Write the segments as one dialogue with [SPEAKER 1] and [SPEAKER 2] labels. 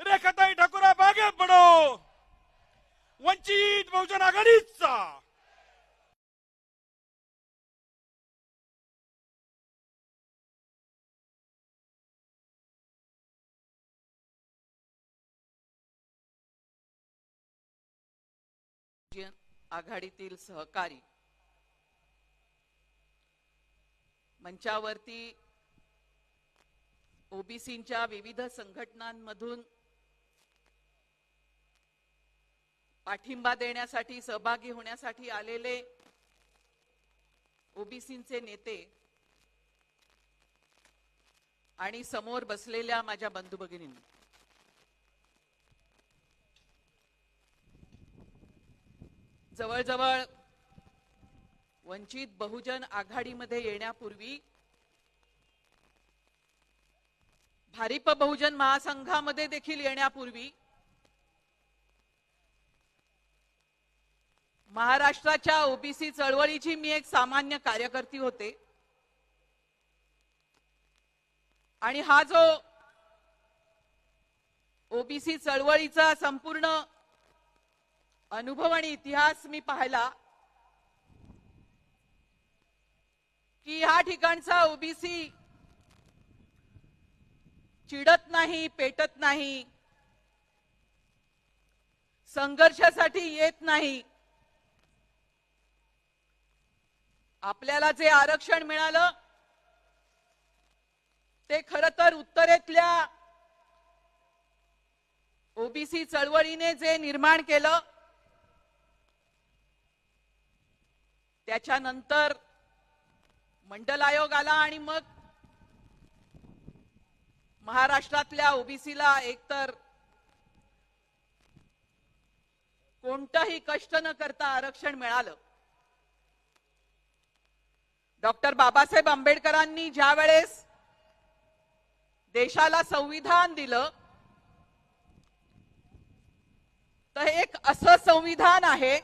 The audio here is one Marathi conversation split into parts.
[SPEAKER 1] रेखाताई ठाकूर बागे पडो. वंचित बहुजन आघाडीचा.
[SPEAKER 2] आघाडीतील सहकारी मंचावरती ओबीसीच्या विविध संघटनांमधून पाठिंबा देण्यासाठी सहभागी होण्यासाठी आलेले ओबीसीचे नेते आणि समोर बसलेल्या माझ्या बंधू भगिनींनी. जवळजवळ वंचित बहुजन आघाडीमध्ये येण्यापूर्वी भारिप बहुजन महासंघामध्ये देखील येण्यापूर्वी महाराष्ट्राच्या ओबीसी चळवळीची मी एक सामान्य कार्यकर्ती होते. आणि हा जो ओबीसी चळवळीचा संपूर्ण अनुभव आणि इतिहास मी पाहिला की ह्या ठिकाणचा ओबीसी चिडत नाही पेटत नाही. संघर्षासाठी येत नाही. आपल्याला जे आरक्षण मिळालं ते खर तर उत्तरेतल्या ओबीसी चळवळीने जे निर्माण केलं त्याच्यानंतर मंडल आयोग आला आणि मग महाराष्ट्रातल्या ओबीसीला एकतर कोणतंही कष्ट न करता आरक्षण मिळालं. डॉक्टर बाबासाहेब आंबेडकरांनी ज्या वेळेस देशाला संविधान दिलं तर एक असं संविधान आहे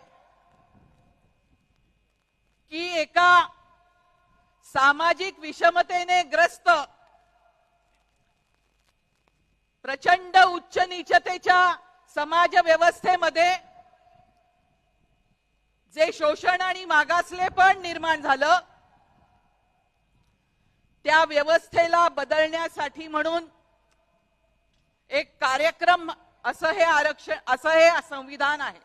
[SPEAKER 2] की एका सामाजिक विषमतेने ग्रस्त प्रचंड उच्च नीचतेच्या समाज व्यवस्थेमध्ये जे शोषण आणि मागासलेपण निर्माण झालं त्या व्यवस्थेला बदलण्यासाठी म्हणून एक कार्यक्रम असं हे आरक्षण असं हे संविधान आहे.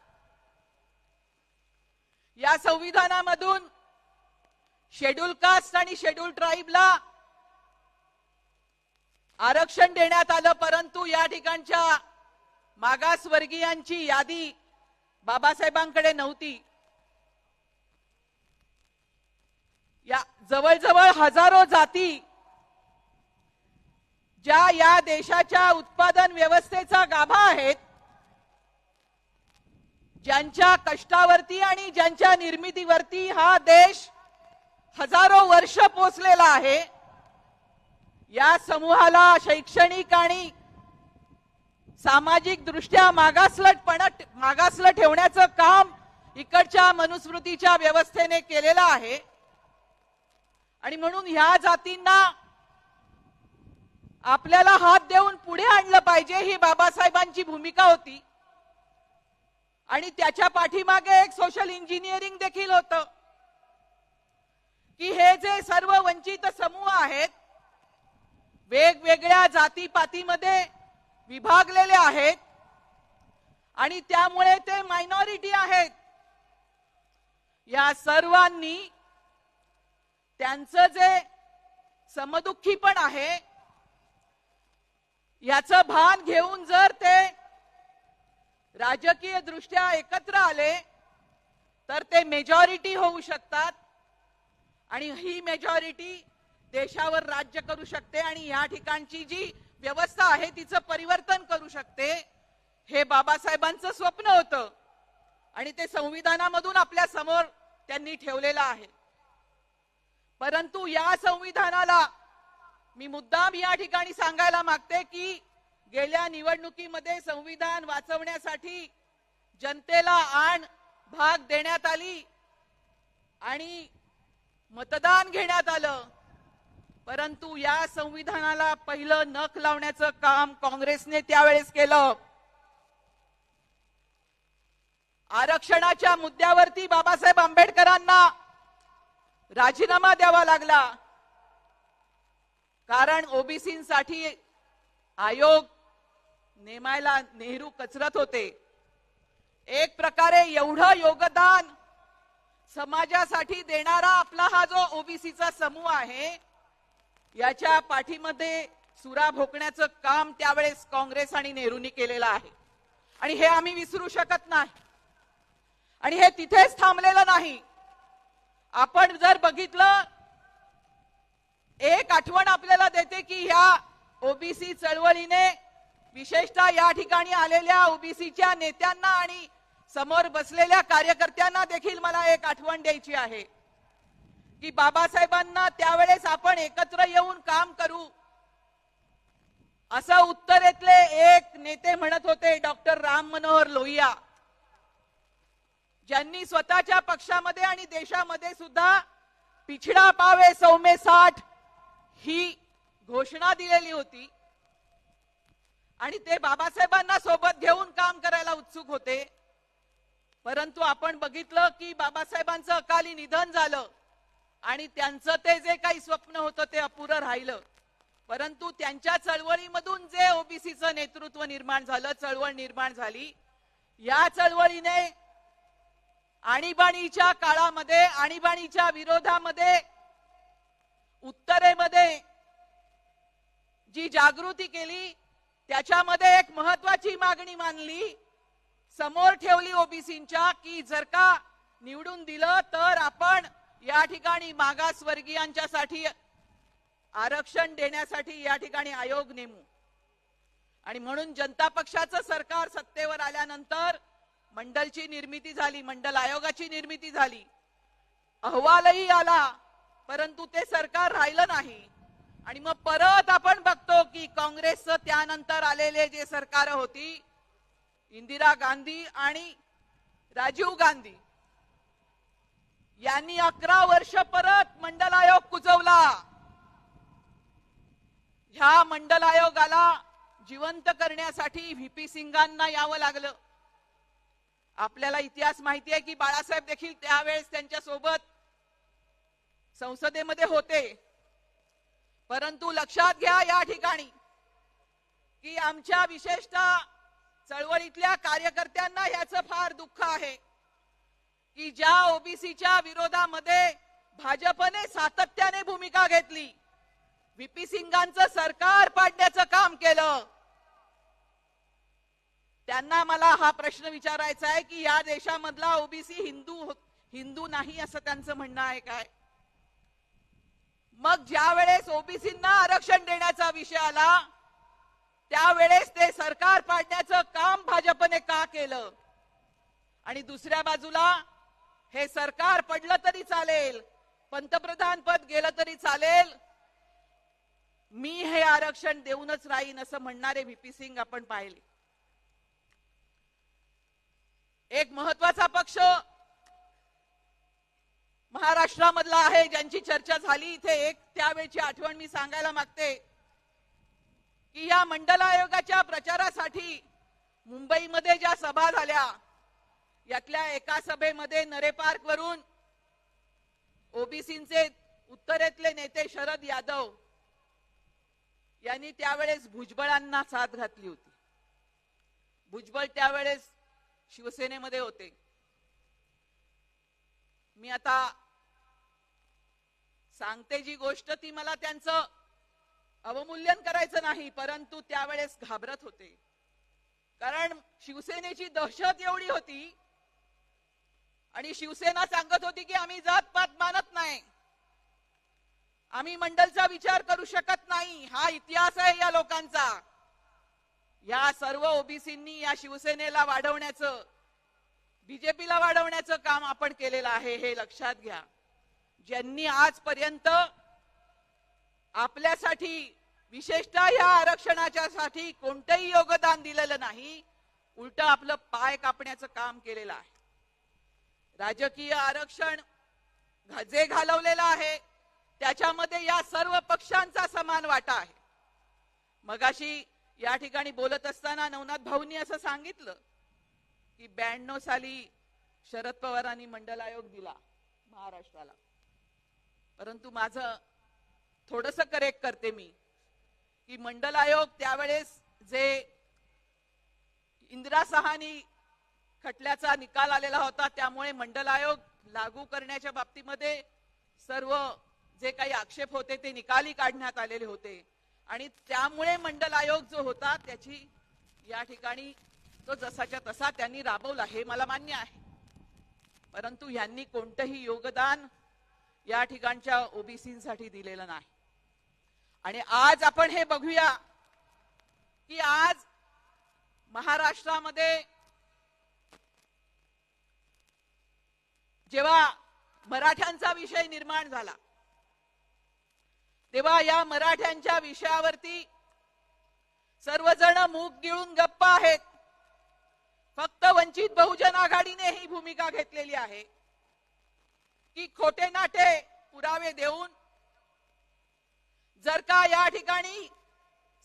[SPEAKER 2] या संविधानामधून शेड्यूल कास्ट आणि शेड्यूल ट्राईबला आरक्षण देण्यात आलं परंतु या ठिकाणच्या मागासवर्गीयांची यादी बाबासाहेबांकडे नव्हती. या जवळजवळ हजारो जाती ज्या या देशाच्या उत्पादन व्यवस्थेचा गाभा आहेत ज्यांच्या कष्टावरती आणि ज्यांच्या निर्मितीवरती हा देश हजारो वर्ष पोचलेला आहे. या समूहाला शैक्षणिक आणि सामाजिक दृष्ट्या मागासलटपण मागासलं ठेवण्याचं काम इकडच्या मनुस्मृतीच्या व्यवस्थेने केलेलं आहे. आणि म्हणून ह्या जातींना आपल्याला हात देऊन पुढे आणलं पाहिजे ही बाबासाहेबांची भूमिका होती. आणि त्याच्या पाठीमागे एक सोशल इंजिनिअरिंग देखील होतं. की हे जे सर्व वंचित समूह आहेत वेगवेगळ्या जातीपातीमध्ये विभागलेले आहेत आणि त्यामुळे ते मायनॉरिटी आहेत. या सर्वांनी त्यांचं जे समदुःखीपण आहे याचं भान घेऊन जर ते राजकीय दृष्ट्या एकत्र आले तर ते मेजॉरिटी होऊ शकतात. आणि ही मेजॉरिटी देशावर राज्य करू शकते आणि या ठिकाणची जी व्यवस्था आहे तिचं परिवर्तन करू शकते हे बाबासाहेबांचं स्वप्न होतं. आणि ते संविधानामधून आपल्यासमोर त्यांनी ठेवलेलं आहे. परंतु या संविधानाला मी मुद्दाम या ठिकाणी सांगायला मागते की गेल्या निवडणुकीमध्ये संविधान वाचवण्यासाठी जनतेला आण भाग देण्यात आली आणि मतदान घेण्यात आलं. परंतु या संविधानाला पहिलं नख लावण्याचं काम काँग्रेसने त्यावेळेस केलं. आरक्षणाच्या मुद्द्यावरती बाबासाहेब आंबेडकरांना राजीनामा द्यावा लागला. कारण ओबीसीसाठी आयोग नेमायला नेहरू कचरत होते. एक प्रकारे एवढं योगदान समाजासाठी देणारा आपला हा जो ओबीसीचा समूह आहे याच्या पाठीमध्ये सुरा भोकण्याचं काम त्यावेळेस काँग्रेस आणि नेहरूंनी केलेलं आहे. आणि हे आम्ही विसरू शकत नाही. आणि हे तिथेच थांबलेलं नाही. आपण जर बघितलं एक आठवण आपल्याला देते की ह्या ओबीसी चळवळीने विशेषतः या ठिकाणी आलेल्या ओबीसीच्या नेत्यांना आणि समोर बसलेल्या कार्यकर्त्यांना देखील मला एक आठवण द्यायची आहे. की बाबासाहेबांना त्यावेळेस आपण एकत्र येऊन काम करू. असं उत्तरेतले एक नेते म्हणत होते डॉक्टर राम मनोहर लोहिया. ज्यांनी स्वतःच्या पक्षामध्ये आणि देशामध्ये सुद्धा पिछडा पावे सौमे साठ ही घोषणा दिलेली होती. आणि ते बाबासाहेबांना सोबत घेऊन काम करायला उत्सुक होते. परंतु आपण बघितलं की बाबासाहेबांचं अकाली निधन झालं. आणि त्यांचं ते जे काही स्वप्न होतं ते अपुरं राहिलं. परंतु त्यांच्या चळवळीमधून जे ओबीसीचं नेतृत्व निर्माण झालं चळवळ निर्माण झाली या चळवळीने आणीबाणीच्या काळामध्ये आणीबाणीच्या विरोधामध्ये उत्तरेमध्ये जी जागृती केली त्याच्यामध्ये एक महत्वाची मागणी मानली समोर ठेवली ओबीसींच्या की जर का निवडून दिलं तर आपण या ठिकाणी मागासवर्गीयांच्यासाठी आरक्षण देण्यासाठी या ठिकाणी आयोग नेमू. आणि म्हणून जनता पक्षाचं सरकार सत्तेवर आल्यानंतर मंडलची निर्मिती झाली मंडल आयोगाची निर्मिती झाली. अहवालही आला परंतु ते सरकार राहिलं नाही. आणि मग परत आपण बघतो की काँग्रेसचं त्यानंतर आलेले जे सरकार होती इंदिरा गांधी आणि राजीव गांधी यांनी अकरा वर्ष परत मंडल आयोग कुजवला. ह्या मंडल आयोगाला जिवंत करण्यासाठी व्हीपी सिंगांना यावं लागलं. आपल्याला इतिहास माहिती आहे की बाळासाहेब देखील त्यावेळेस त्यांच्यासोबत संसदेमध्ये होते. परंतु लक्षात घ्या या ठिकाणी की आमच्या विशेषतः चळवळीतल्या कार्यकर्त्यांना याचं फार दुःख आहे. की ज्या ओबीसीच्या विरोधामध्ये भाजपने सातत्याने भूमिका घेतली व्हीपी सिंगांचं सरकार पाडण्याचं काम केलं त्यांना मला हा प्रश्न विचारायचा आहे की या देशामधला ओबीसी हिंदू हो, हिंदू नाही असं त्यांचं म्हणणं आहे काय? मग ज्या वेळेस ओबीसींना आरक्षण देण्याचा विषय आला त्यावेळेस ते सरकार पाडण्याचं काम भाजपने का केलं? आणि दुसऱ्या बाजूला हे सरकार पडलं तरी चालेल. पंतप्रधान पद गेलं तरी चालेल. मी हे आरक्षण देऊनच राहीन असं म्हणणारे व्हीपी सिंग आपण पाहिले. एक महत्त्वाचा पक्ष महाराष्ट्रामधला आहे ज्यांची चर्चा झाली इथे. एक त्यावेळची आठवण मी सांगायला मागते. की या मंडल आयोगाच्या प्रचारासाठी मुंबईमध्ये ज्या सभा झाल्या यातल्या एका सभेमध्ये नरे पार्क वरून ओबीसीचे उत्तरेतले नेते शरद यादव यांनी त्यावेळेस भुजबळांना साथ घातली होती. भुजबळ त्यावेळेस शिवसेनेमध्ये होते. मी आता सांगते जी गोष्ट ती मला त्यांचं अवमूल्यन करायचं नाही परंतु त्यावेळेस घाबरत होते. कारण शिवसेनेची दहशत एवढी होती आणि शिवसेना सांगत होती की आम्ही जात पात मानत नाही. आम्ही मंडलचा विचार करू शकत नाही. हा इतिहास आहे या लोकांचा. या सर्व ओबीसींनी या शिवसेनेला वाढवण्याचं बीजेपीला वाढवण्याचं काम आपण केलेलं आहे हे लक्षात घ्या. ज्यांनी आजपर्यंत आपल्यासाठी विशेषतः या आरक्षणाच्या साठी कोणतंही योगदान दिलेलं नाही उलट आपलं पाय कापण्याचं काम केलेलं आहे. राजकीय आरक्षण जे घालवलेलं आहे. त्याच्यामध्ये या सर्व पक्षांचा समान वाटा आहे. मगाशी या ठिकाणी बोलत असताना नवनाथ भाऊंनी असं सांगितलं की ब्याण्णव साली शरद पवारांनी मंडल आयोग दिला महाराष्ट्राला. परंतु माझं थोडस करेक्ट करते मी की मंडल आयोग त्यावेळेस जे इंदिरा सहानी खटल्याचा निकाल आलेला होता. त्यामुळे मंडल आयोग लागू करण्याच्या बाबतीमध्ये सर्व जे काही आक्षेप होते ते निकाली काढण्यात आलेले होते. आणि त्यामुळे मंडल आयोग जो होता त्याची या ठिकाणी तो जसाच्या तसा त्यांनी राबवला हे मला मान्य आहे. परंतु यांनी कोणतंही योगदान या ठिकाणच्या ओबीसीसाठी दिलेलं नाही. आणि आज आपण हे बघूया की आज महाराष्ट्रामध्ये जेव्हा मराठ्यांचा विषय निर्माण झाला तेव्हा या मराठ्यांच्या विषयावरती सर्वजण मूग गिळून गप्प आहेत. फक्त वंचित बहुजन आघाडीने ही भूमिका घेतलेली आहे की खोटे नाटे पुरावे देऊन जर का या ठिकाणी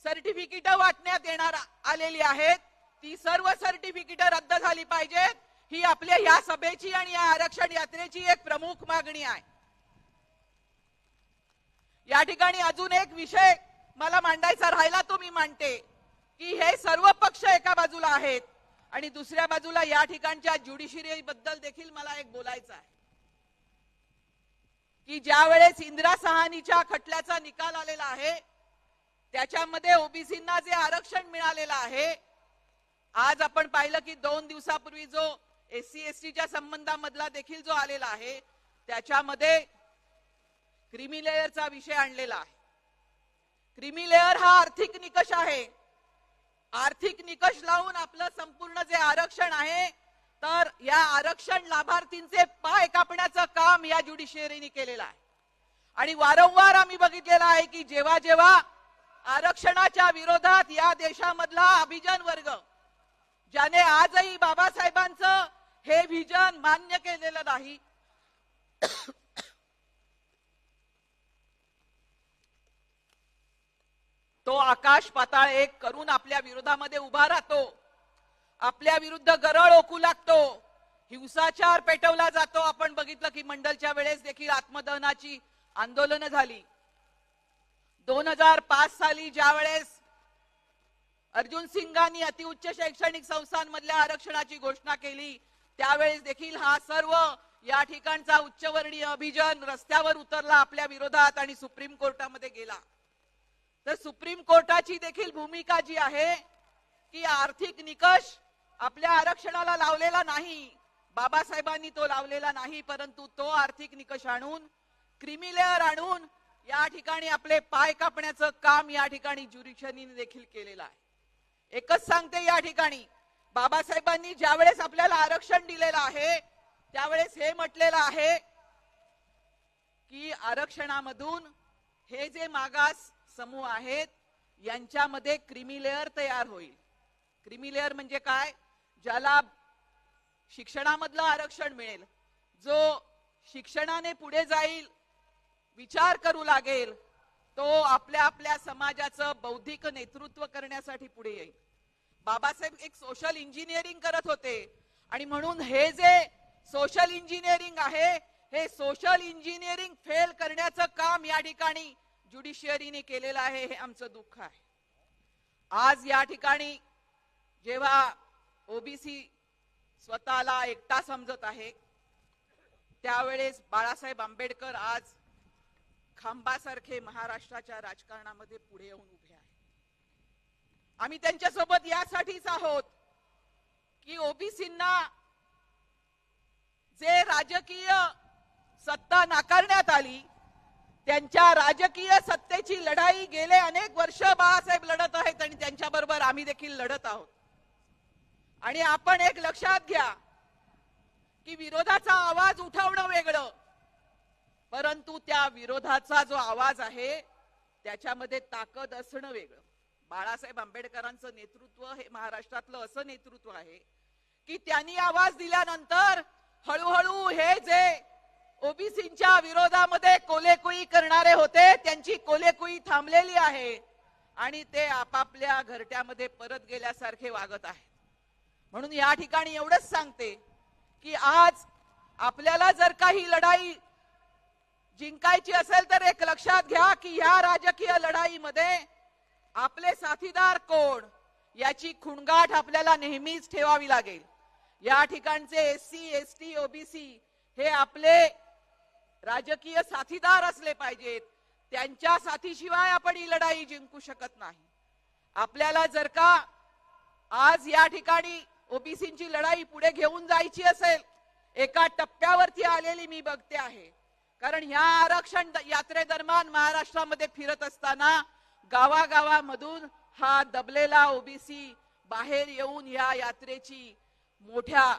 [SPEAKER 2] सर्टिफिकेट वाटण्यात येणार आलेली आहेत ती सर्व सर्टिफिकेट रद्द झाली पाहिजेत. ही आपल्या या सभेची आणि या आरक्षण यात्रेची एक प्रमुख मागणी आहे. या ठिकाणी अजून एक विषय मला मांडायचा राहिला तो मी मांडते की हे सर्व पक्ष एका बाजूला आहेत आणि दुसऱ्या बाजूला या ठिकाणच्या ज्युडिशियरी बद्दल देखील मला एक बोलायचं आहे. की ज्या वेळेस इंदिरा सहानीच्या खटल्याचा निकाल आलेला आहे त्याच्यामध्ये ओबीसींना जे आरक्षण मिळालेलं आहे आज आपण पाहिलं की दोन दिवसापूर्वी जो एससी एसटीच्या संबंधामधला देखील जो आलेला आहे त्याच्यामध्ये क्रिमी लेअरचा विषय आणलेला आहे. क्रिमी लेअर हा आर्थिक निकष आहे. आर्थिक निकष लावून आपलं संपूर्ण जे आरक्षण आहे तर या आरक्षण लाभार्थींचे पाय कापण्याचं काम या ज्युडिशियरीने केलेलं आहे. आणि वारंवार आम्ही बघितलेलं आहे की जेव्हा जेव्हा आरक्षणाच्या विरोधात या देशामधला अभिजन वर्ग ज्याने आजही बाबासाहेबांचं हे विजन मान्य केलेलं नाही. तो आकाश पाताळ एक करून आपल्या विरोधामध्ये उभा राहतो. आपल्या विरुद्ध गरळ ओकू लागतो. हिंसाचार पेटवला जातो. आपण बघितलं की मंडलच्या वेळेस देखील आत्मदहनाची आंदोलनं झाली. दोन हजार पाच साली ज्या वेळेस अर्जुन सिंगांनी अतिउच्च शैक्षणिक संस्थांमधल्या आरक्षणाची घोषणा केली त्यावेळेस देखील हा सर्व या ठिकाणचा उच्चवर्णीय अभिजन रस्त्यावर उतरला आपल्या विरोधात आणि सुप्रीम कोर्टामध्ये गेला. तर सुप्रीम कोर्टाची देखील भूमिका जी आहे की आर्थिक निकष आपल्या आरक्षणाला लावलेला नाही बाबासाहेबांनी तो लावलेला नाही परंतु तो आर्थिक निकष आणून क्रिमिलेअर आणून या ठिकाणी आपले पाय कापण्याचं काम या ठिकाणी ज्युरिशनीने देखील केलेलं आहे. एकच सांगते या ठिकाणी बाबासाहेबांनी ज्यावेळेस आपल्याला आरक्षण दिलेलं आहे त्यावेळेस हे म्हटलेलं आहे की आरक्षणामधून हे जे मागास समूह आहेत यांच्यामध्ये क्रिमिलेअर तयार होईल. क्रिमिलेअर म्हणजे काय? ज्याला शिक्षणामधलं आरक्षण मिळेल. जो शिक्षणाने पुढे जाईल विचार करू लागेल तो आपल्या आपल्या समाजाचं बौद्धिक नेतृत्व करण्यासाठी पुढे येईल. बाबासाहेब एक सोशल इंजिनिअरिंग करत होते. आणि म्हणून हे जे सोशल इंजिनिअरिंग आहे हे सोशल इंजिनिअरिंग फेल करण्याचं काम या ठिकाणी ज्युडिशियरीने केलेलं आहे हे आमचं दुःख आहे. आज या ठिकाणी जेव्हा ओबीसी स्वतःला एकटा समजत आहे त्यावेळेस बाळासाहेब आंबेडकर आज खांबासारखे महाराष्ट्राच्या राजकारणामध्ये पुढे येऊन उभे आम्ही त्यांच्यासोबत यासाठीच आहोत की ओबीसींना जे राजकीय सत्ता नाकारण्यात आली त्यांच्या राजकीय सत्तेची लढाई गेले अनेक वर्ष बाळासाहेब लढत आहेत आणि त्यांच्याबरोबर आम्ही देखील लढत आहोत. आणि आपण एक लक्षात घ्या की विरोधाचा आवाज उठवणं वेगळं परंतु त्या विरोधाचा जो आवाज आहे त्याच्यामध्ये ताकद असणं वेगळं. बाळासाहेब आंबेडकरांचं नेतृत्व हे महाराष्ट्रातलं असं नेतृत्व आहे की त्यांनी आवाज दिल्यानंतर हळूहळू हे जे ओबीसीच्या विरोधामध्ये कोलेकुई करणारे होते त्यांची कोलेकुई थांबलेली आहे आणि ते आपापल्या घरट्यामध्ये परत गेल्यासारखे वागत आहेत. म्हणून या ठिकाणी एवढंच सांगते की आज आपल्याला जर काही लढाई जिंकायची असेल तर एक लक्षात घ्या की ह्या राजकीय लढाईमध्ये आपले साथीदार कोण? याची खुणगाठ आपल्याला नेहमीच ठेवावी लागेल. या ठिकाणचे S C S T OBC हे आपले राजकीय साथीदार असले पाहिजेत. त्यांच्या साथीशिवाय आपण ही लढाई जिंकू शकत नाही. आपल्याला जर का आज या ठिकाणी ओबीसीची लढाई पुढे घेऊन जायची असेल एका टप्प्यावरती आलेली मी बघते आहे. कारण ह्या आरक्षण यात्रेदरम्यान महाराष्ट्रामध्ये फिरत असताना गावागावामधून हा दबलेला ओबीसी बाहेर येऊन या यात्रेची मोठ्या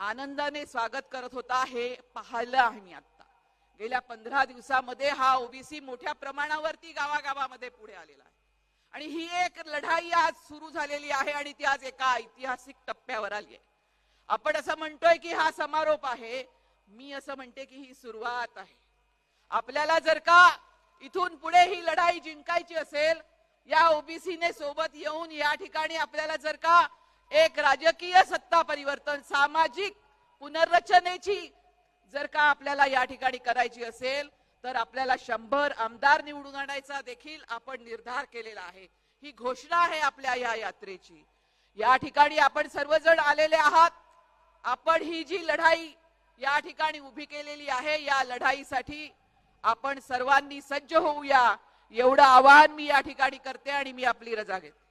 [SPEAKER 2] आनंदाने स्वागत करत होता हे पाहिलं आम्ही आता गेल्या पंधरा दिवसामध्ये हा ओबीसी मोठ्या प्रमाणावरती गावागावामध्ये पुढे आलेला आहे. आणि ही एक लढाई आज सुरू झालेली आहे आणि ती आज एका ऐतिहासिक टप्प्यावर आली आहे. आपण असं म्हणतोय की हा समारोप आहे. मी असं म्हणते की ही सुरुवात आहे. आपल्याला जर का इथून पुढे ही लढाई जिंकायची असेल या ओबीसीने सोबत येऊन या ठिकाणी आपल्याला जर का एक राजकीय सत्ता परिवर्तन सामाजिक पुनर्रचनेची जर का आपल्याला या ठिकाणी करायची असेल तर आपल्याला शंभर आमदार निवडून आणायचा देखील आपण निर्धार केलेला आहे. ही घोषणा आहे आपल्या या यात्रेची. या ठिकाणी आपण सर्वजण आलेले आहात. आपण ही जी लढाई या ठिकाणी उभी केलेली आहे या लढाईसाठी आपण सर्वांनी सज्ज होऊया. एवढं आवाहन मी या ठिकाणी करते आणि मी आपली रजा घेते.